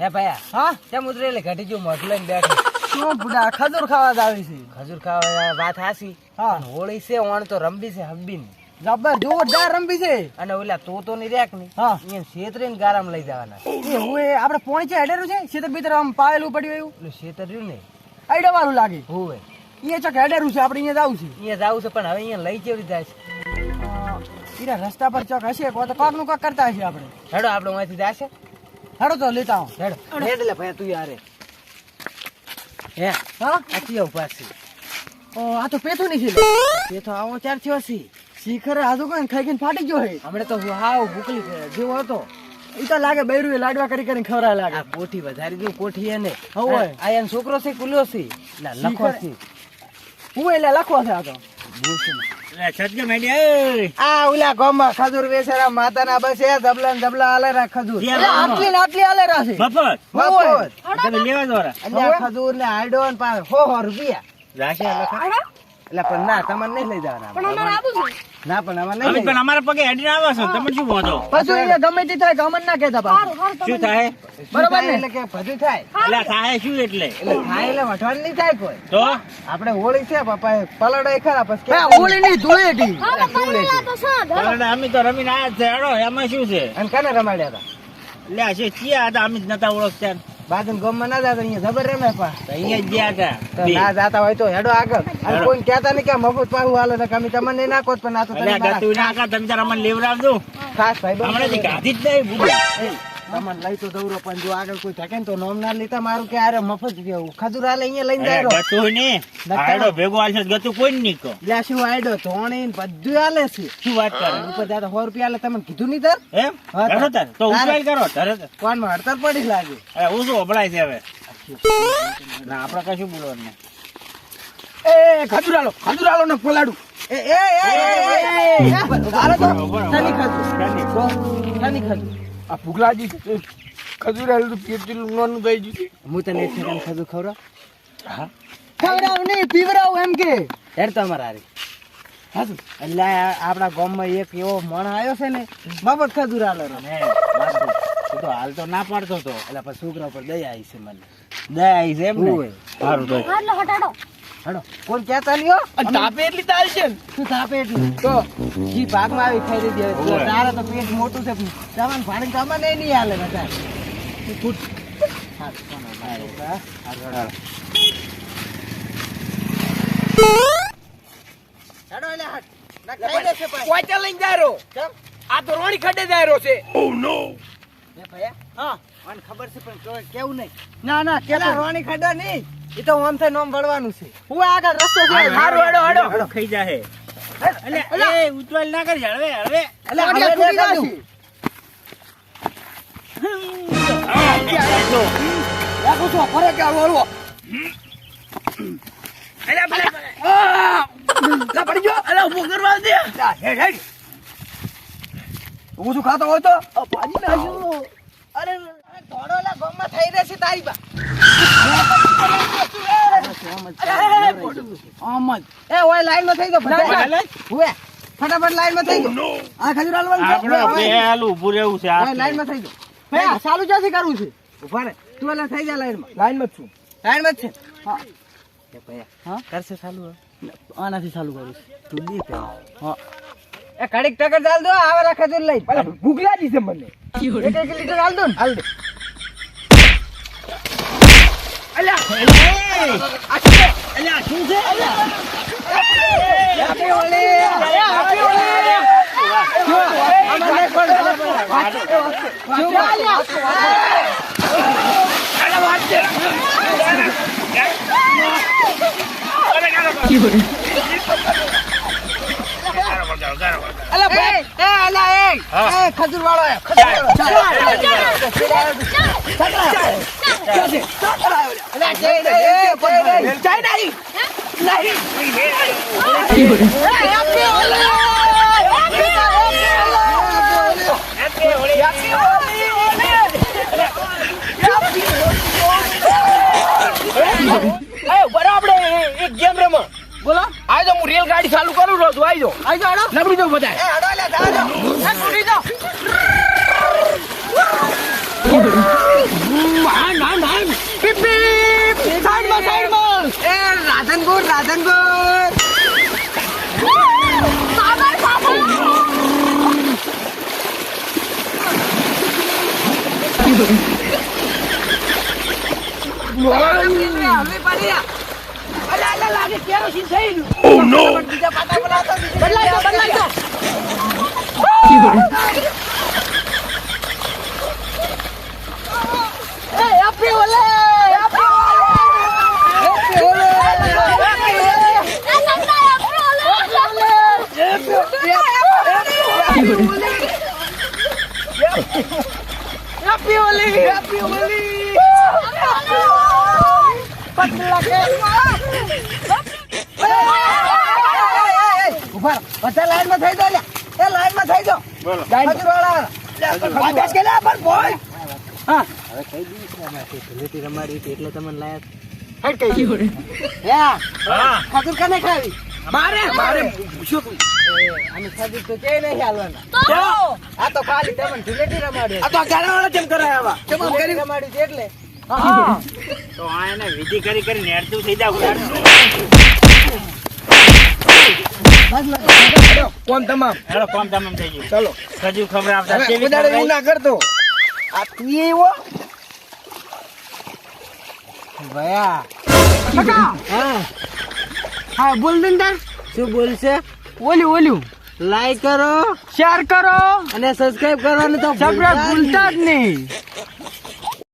હે ભાયા હા? કેમ એટલે ઘટી જો મોઢું લઈને બેઠો. શું બુડા ખજૂર ખાવા જ આવી છે. ખજૂર ખાવા વાત હાસી હા. હોળી છે ઓણ તો રંબી છે હબ્બી જબર જોરદાર રંબી છે. અને ઓલા તો તો ની રેકની. હા. અહીંયા છેતરીને ગારામ લઈ જવાના. એ હું એ આપણે પોણી છે હેડેરું છે? શેતર ભીતર આમ પાવેલું પડ્યું એવું? એટલે શેતર રહ્યું ને. આઈડા વાળું લાગે. હોવે. અહીંયા ચક હેડેરું છે આપણે અહીંયા જવું છે. અહીંયા જવું છે પણ હવે અહીંયા લઈ કેવી જાય છે રસ્તા પર ચોક હશે તો કાકનું કોક કરતા હશે આપણે. હેડો આપણે અહીંથી જાશે. હેડો તો લેતા આવો. હેડો. હેડ લે ભાઈ તું યારે હે? હા? આટી ઊભા છે ઓ, આ તો પેથો નહીં છે પેથો આવો ચાર થયો છે શિખર આજુ કોઈ ખાઈ ખાઈને ફાટી ગયો હે? હમણાં તો હું હાવ ભૂકલી જેવો હતો. ઈ તો લાગે બૈરું લાડવા કરી કરીને ખવરા લાગે. આ કોઠી વધારી દઉં કોઠી એને. હવે. આ એન છોકરો છે કુલ્યો છે? લા, લખો છે હું એટલે લખવા છે આ તો. આ ઓલા ગામમાં ખજૂર વેસેરા માતાના બસ આલે રા ખજૂર. આટલી ને આટલી આલે રાશે મફત. લેવા દ્વારા ખજૂર ને આડો ને પાછળ હો હો રૂપિયા. એટલે પણ ના તમારે નહીં લઈ જવાના. ના પણ અમારે નહીં પણ અમારા પગે હેડીને આવો છો તમે શું વાંધો પછી એ ગમે તે થાય ગમન ના કહેતા પાછું. શું થાય? બરોબર ને? એટલે કે બધું થાય. એટલે થાય શું એટલે? એટલે થાય એટલે વઠવાડ નહીં થાય કોઈ. તો? આપણે હોળી છે પપ્પા પલડો એ ખરા પછી હે, કેમ? હોળીની ધૂળેટી. પણ અમે તો રમીને આયા છે હેડો એમાં શું છે? અને કને રમાડ્યા હતા? લે છે ચિયા હતા? અમે જ નતા ઓળખતા. બાજુ ગામમાં ના જાતા અહીંયા જબર રમે પા અહીંયા જ ગયા હતા તો ના જાતા હોય તો હેડો આગળ. અને કોઈ કહેતા નહીં કે મફત પાહુ હાલે ને કમી તમને પણ આ તો તમે ના કા તમે તાર અમને લેવડાવજો. ખાસ ભાઈ હમણાં ગાધી જ નહીં ભૂલી. તમને લઈ તો દৌરો પણ જો આગળ કોઈ থাকে ને તો નોમ ના લેતા મારું કે આરે મફત જેવું ખજુરા હાલે અહીંયા લઈને જાય ગતું ને આડો ભેગો આલશે ગતું કોઈ નહીં કહો લ્યા શું આયડો ધોણી ને બધું આલે છે શું વાત કરે ઉપર જાતા સો રૂપિયા આલે તમને કીધું નહીં તાર એમ હા, તાર તો ઉપાય કરો તરત કોણમાં હડતાલ પડી લાગે અરે હું શું અબળાય છે હવે ના આપણે કશું બોલવાનું. એ ખજુરાલો ખજુરાલો ને ફોલાડું એ એ એ એ, એ, એ, એ એ એ એ એ શાની? ખજૂર? આ ભૂગલાજી ખજુરાલો તો પેટ જેટલું નાનું થઈ ગયું હું તને એક સેકન્ડ ખજૂર ખવડાવ ખવડાવ નહીં પીવડાવ એમ કે હેર તો અમારા. હાચું? એટલે આપણા ગામમાં એક એવો મણ આવ્યો છે ને બાબત ખજૂર હાલે રો. હે, તું તો હાલ તો ના પાડતો તો એટલે પછી છોકરા ઉપર દયા આવી છે મને દયા આવી છે એમ ને સારું તો હેડો. કોણ કહેતા નહીં હો? તાપે એટલી તાલ છે ને? શું થાપે એટલું? તો જી ભાગમાં આવી ખાઈ દીધી હવે. હોય. તો પેટ મોટું છે. તમારે ભાડે તમને નહીં હાલે બધા. ફૂટ. ના? આ તો રોણી ખડે જાય છે. એ ભૈયા? હા મને ખબર છે પણ કેવું નહીં ના ના પેલા રોણી ખાડો નહીં એ તો આમ થાય નોમ વળવાનું છે હું આગળ રસ્તો છે હારું, હારું હેડો હેડો હેડો, ખાઈ જાહે. એટલે એ ઉતવાલ ના કરી હળવે હળવે એટલે આગળ હવે તૂટી દેખાડું. જશે. ફરે કે હાલો હાલો અલ્યા ભલે આ! લા, પડી ગયો અલ્યા ઊભો કરવા દે હેડ હેડ ઊભું ખાતો હોય તો. આ ભાજી નાખ્યું અરે ધોળો ગોમમાં થઈ રહેશે તારી બા. એ ઓય થઈ ગયો ફટાફટ. લાઈનમાં થઈ ગયો. આ ખજૂર. લાઈનમાં થઈ ગયો. ભાઈ, ચાલુ ક્યાંથી કરવું છે? ઊભા રે તું એલા થઈ જા લાઈનમાં. લાઈનમાં છું. લાઈનમાં જ છે? હા. હા? કરશે ચાલુ આનાથી ચાલુ કરું છું તું દે હા. એ કડીક ટકર ચાલ દો આવે રાખે તું લઈ. અલા, ભૂખલાજી છે મને. એક એક લીટર હાલ દો ને. હાલ દે. અલ્યા અલ્યા, શું છે? હેપી હોલી હેપી હોલી અમારે પણ અલા ભાઈ એ અલા એ ખજૂર વાળો એ ખજૂર વાળો નહીં નહીં ગાડી ચાલુ કરું રોજ આવી જો આવી જાઓ નબળી જાવ બધા રાધનપુર રાધનપુર Wow. જાઓ જાઓ Happy છોડી Happy આ Happy પડી અલા અલા લાઈનમાં થઈ દો એ લાઈન ઊભા. બધા લાઈનમાં થઈ જાઓ. બોલો હવે કઈ રમાડવી હતી એટલે તમને લાયા હટ કઈ હે હા ખજૂર કને ખાવી મારે મારે શું કહું અને ખજૂર તો કે નહીં હાલવાના તો આ તો ખાલી તમને ધૂળેટી રમાડવી આ તો ગાડા વાળા કેમ કરાય આવા કેમ કરી રમાડવી એટલે તો આ એને વિધિ કરી કરી નેડતું થઈ જાવ કોણ તમામ? હેડો કોમ તમામ થઈ ગયું. ચલો. ખજૂર ખબર આવતા કેવી ઉડાડે એવું ના કરતો. આ તું એવો? ભયા. હા. હા બોલ દે શું બોલશે? ઓલ્યું ઓલ્યું. લાઈક કરો. શેર કરો. અને સબસ્ક્રાઇબ કરવાનું તો સબસ્ક્રાઇબ ભૂલતા જ નહીં.